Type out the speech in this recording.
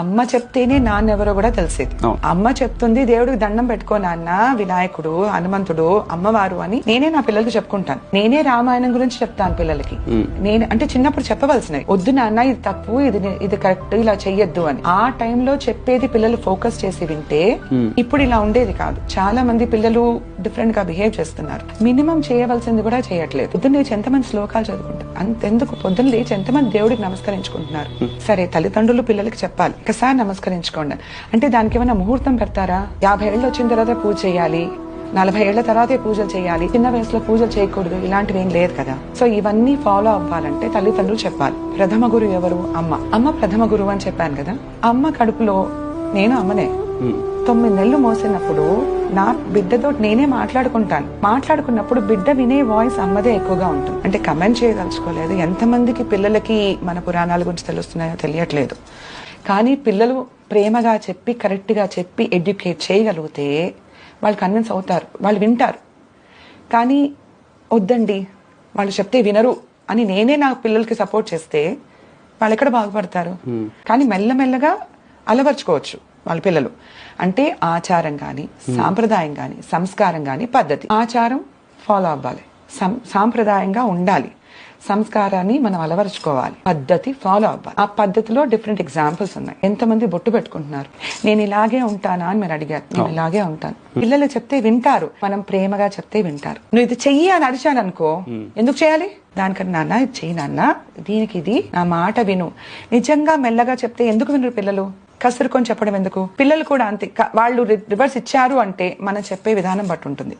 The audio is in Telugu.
అమ్మ చెప్తేనే నాన్నెవరో కూడా తెలిసేది. అమ్మ చెప్తుంది దేవుడికి దండం పెట్టుకో నాన్న వినాయకుడు హనుమంతుడు అమ్మవారు అని నేనే నా పిల్లలకి చెప్పుకుంటాను. నేనే రామాయణం గురించి చెప్తాను పిల్లలకి. నేను అంటే చిన్నప్పుడు చెప్పవలసినవి. వద్దు నాన్న ఇది తప్పు ఇది ఇది కరెక్ట్ ఇలా చెయ్యొద్దు అని. ఆ టైంలో చెప్పేది పిల్లలు ఫోకస్ చేసి వింటే ఇప్పుడు ఇలా ఉండేది కాదు. చాలా మంది పిల్లలు డిఫరెంట్గా బిహేవ్ చేస్తున్నారు. మినిమం చేయవలసింది కూడా చేయట్లేదు. పొద్దున్న లేచి ఎంతమంది శ్లోకాలు చదువుకుంటారు? అంతెందుకు? పొద్దున్న లేచి ఎంతమంది దేవుడికి నమస్కరించుకుంటున్నారు? సరే తల్లిదండ్రులు పిల్లలకి చెప్పాలి. ఒకసారి నమస్కరించుకోండి. అంటే దానికి ఏమైనా ముహూర్తం పెడతారా? యాభై ఏళ్ళు వచ్చిన తర్వాత పూజ చేయాలి. నలభై ఏళ్ళ తర్వాతే పూజలు చేయాలి. చిన్న వయసులో పూజలు చేయకూడదు. ఇలాంటివి ఏం లేదు కదా. సో ఇవన్నీ ఫాలో అవ్వాలంటే తల్లిదండ్రులు చెప్పాలి. ప్రథమ గురువు ఎవరు? అమ్మ. అమ్మ ప్రథమ గురువు అని చెప్పాను కదా. అమ్మ కడుపులో నేను అమ్మనే. తొమ్మిది నెలలు మోసినప్పుడు నా బిడ్డతో నేనే మాట్లాడుకుంటాను. మాట్లాడుకున్నప్పుడు బిడ్డ వినే వాయిస్ అమ్మదే ఎక్కువగా ఉంటుంది. అంటే కమెంట్ చేయదలుచుకోలేదు. ఎంతమందికి పిల్లలకి మన పురాణాల గురించి తెలుస్తున్నాయో తెలియట్లేదు. కానీ పిల్లలు ప్రేమగా చెప్పి కరెక్ట్గా చెప్పి ఎడ్యుకేట్ చేయగలిగితే వాళ్ళు కన్విన్స్ అవుతారు వాళ్ళు వింటారు. కానీ వద్దండి వాళ్ళు చెప్తే వినరు అని నేనే నా పిల్లలకి సపోర్ట్ చేస్తే వాళ్ళు ఎక్కడ బాగుపడతారు? కానీ మెల్లమెల్లగా అలవర్చుకోవచ్చు వాళ్ళ పిల్లలు. అంటే ఆచారం కానీ సాంప్రదాయం కానీ సంస్కారం కానీ పద్ధతి. ఆచారం ఫాలో అవ్వాలి. సాంప్రదాయంగా ఉండాలి. సంస్కారాన్ని మనం అలవరుచుకోవాలి. పద్ధతి ఫాలో అవ్వాలి. ఆ పద్ధతిలో డిఫరెంట్ ఎగ్జాంపుల్స్ ఉన్నాయి. ఎంతమంది బొట్టు పెట్టుకుంటున్నారు? నేను ఇలాగే ఉంటానా అని మీరు అడిగారు. నేను ఇలాగే ఉంటాను. పిల్లలు చెప్తే వింటారు. మనం ప్రేమగా చెప్తే వింటారు. నువ్వు ఇది చెయ్యి అని అడిచాను అనుకో ఎందుకు చేయాలి? దానికన్నా నాన్న ఇది చెయ్యి నాన్న. దీనికి ఇది నా మాట విను. నిజంగా మెల్లగా చెప్తే ఎందుకు వినరు పిల్లలు? కసురుకొని చెప్పడం ఎందుకు? పిల్లలు కూడా అంతే. వాళ్ళు రివర్స్ ఇచ్చారు అంటే మనం చెప్పే విధానం బట్టి ఉంటుంది.